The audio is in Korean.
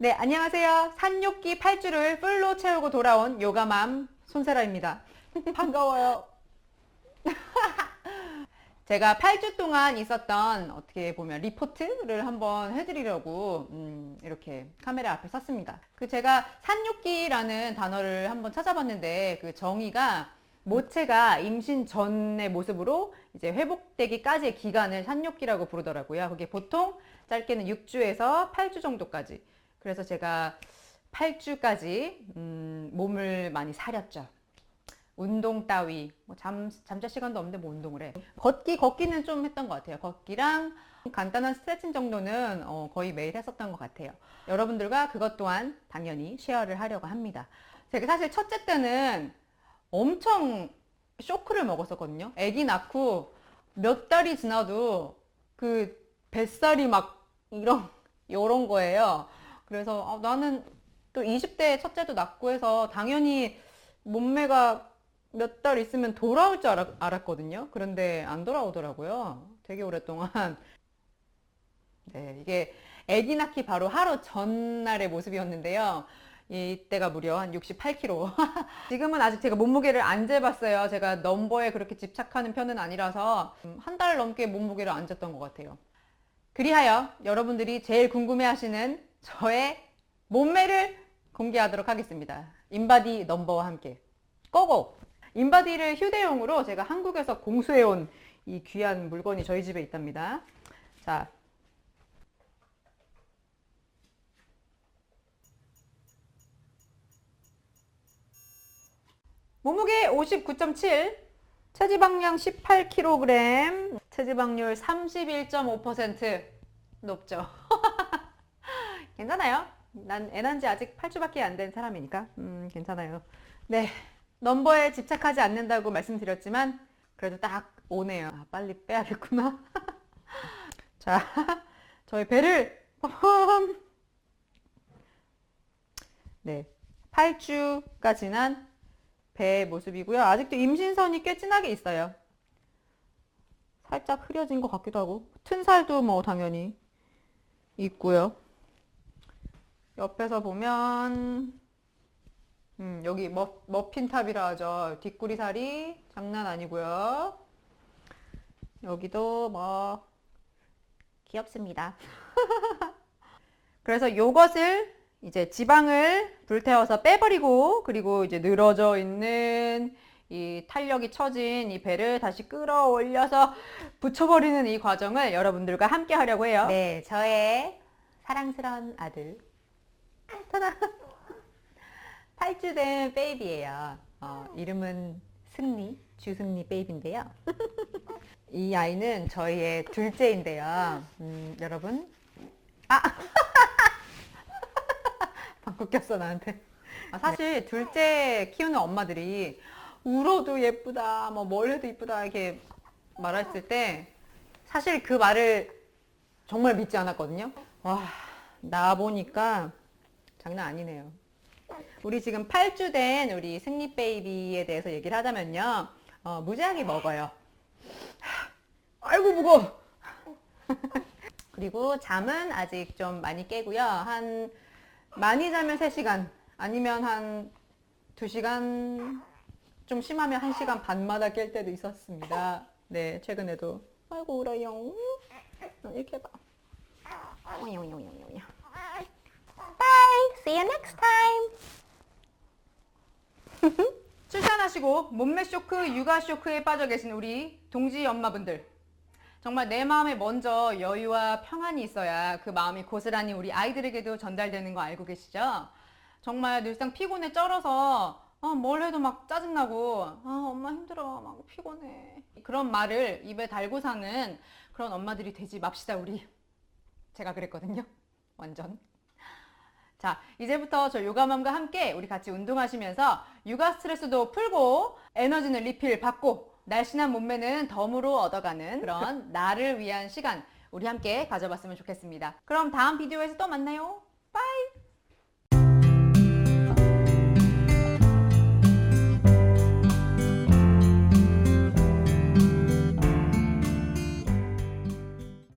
네, 안녕하세요. 산욕기 8주를 풀로 채우고 돌아온 요가맘 손세라입니다. 반가워요. 제가 8주 동안 있었던 어떻게 보면 리포트를 한번 해드리려고 음, 이렇게 카메라 앞에 섰습니다. 그 제가 산욕기라는 단어를 한번 찾아봤는데 그 정의가 모체가 임신 전의 모습으로 이제 회복되기까지의 기간을 산욕기라고 부르더라고요. 그게 보통 짧게는 6주에서 8주 정도까지. 그래서 제가 8주까지 음, 몸을 많이 사렸죠. 운동 따위. 뭐 잠, 잠잘 시간도 없는데 뭐 운동을 해. 걷기 걷기는 좀 했던 것 같아요. 걷기랑 간단한 스트레칭 정도는 어, 거의 매일 했었던 것 같아요. 여러분들과 그것 또한 당연히 쉐어를 하려고 합니다. 제가 사실 첫째 때는 엄청 쇼크를 먹었었거든요. 아기 낳고 몇 달이 지나도 그 뱃살이 막 이런 요런 거예요 그래서 어, 나는 또 20대에 첫째도 낳고 해서 당연히 몸매가 몇 달 있으면 돌아올 줄 알았, 알았거든요. 그런데 안 돌아오더라고요. 되게 오랫동안. 네, 이게 아기 낳기 바로 하루 전날의 모습이었는데요. 이때가 무려 한 68kg. 지금은 아직 제가 몸무게를 안 재봤어요. 제가 넘버에 그렇게 집착하는 편은 아니라서 음, 한달 넘게 몸무게를 안 쟀던 것 같아요. 그리하여 여러분들이 제일 궁금해 하시는 저의 몸매를 공개하도록 하겠습니다. 인바디 넘버와 함께. 고고! 인바디를 휴대용으로 제가 한국에서 공수해온 이 귀한 물건이 저희 집에 있답니다. 자. 몸무게 59.7, 체지방량 18kg, 체지방률 31.5% 높죠. 괜찮아요. 난 애난지 아직 8주밖에 안 된 사람이니까 음, 괜찮아요. 네, 넘버에 집착하지 않는다고 말씀드렸지만 그래도 딱 오네요. 아, 빨리 빼야겠구나. 자, 저희 배를 네, 8주가 지난 배의 모습이고요. 아직도 임신선이 꽤 진하게 있어요. 살짝 흐려진 것 같기도 하고 튼 살도 뭐 당연히 있고요. 옆에서 보면 음, 여기 머, 머핀탑이라 하죠. 뒷구리 살이 장난 아니고요. 여기도 뭐 귀엽습니다. 그래서 요것을 이제 지방을 불태워서 빼버리고 그리고 이제 늘어져 있는 이 탄력이 처진 이 배를 다시 끌어올려서 붙여버리는 이 과정을 여러분들과 함께 하려고 해요. 네, 저의 사랑스러운 아들. 타다. 8주 된 베이비예요. 어, 이름은 승리, 주승리 베이비인데요. 이 아이는 저희의 둘째인데요. 음, 여러분. 아! 방구 꼈어, 나한테. 아, 사실 둘째 키우는 엄마들이 울어도 예쁘다, 뭐 뭘 해도 예쁘다, 이렇게 말했을 때 사실 그 말을 정말 믿지 않았거든요. 와, 나 보니까 장난 아니네요. 우리 지금 8주 된 우리 승리 베이비에 대해서 얘기를 하자면요. 어, 무지하게 먹어요. 아이고, 무거워. 그리고 잠은 아직 좀 많이 깨고요. 한, 많이 자면 3시간, 아니면 한 2시간, 좀 심하면 1시간 반마다 깰 때도 있었습니다. 네, 최근에도. 아이고, 울어요. 이렇게 해봐. See you next time. 출산하시고 몸매 쇼크, 육아 쇼크에 빠져 계신 우리 동지 엄마분들. 정말 내 마음에 먼저 여유와 평안이 있어야 그 마음이 고스란히 우리 아이들에게도 전달되는 거 알고 계시죠? 정말 늘상 피곤에 쩔어서 아, 뭘 해도 막 짜증나고 아, 엄마 힘들어 막 피곤해 그런 말을 입에 달고 사는 그런 엄마들이 되지 맙시다 우리 제가 그랬거든요 완전 자, 이제부터 저 요가맘과 함께 우리 같이 운동하시면서 육아 스트레스도 풀고 에너지는 리필 받고 날씬한 몸매는 덤으로 얻어가는 그런 나를 위한 시간 우리 함께 가져봤으면 좋겠습니다. 그럼 다음 비디오에서 또 만나요. 빠이!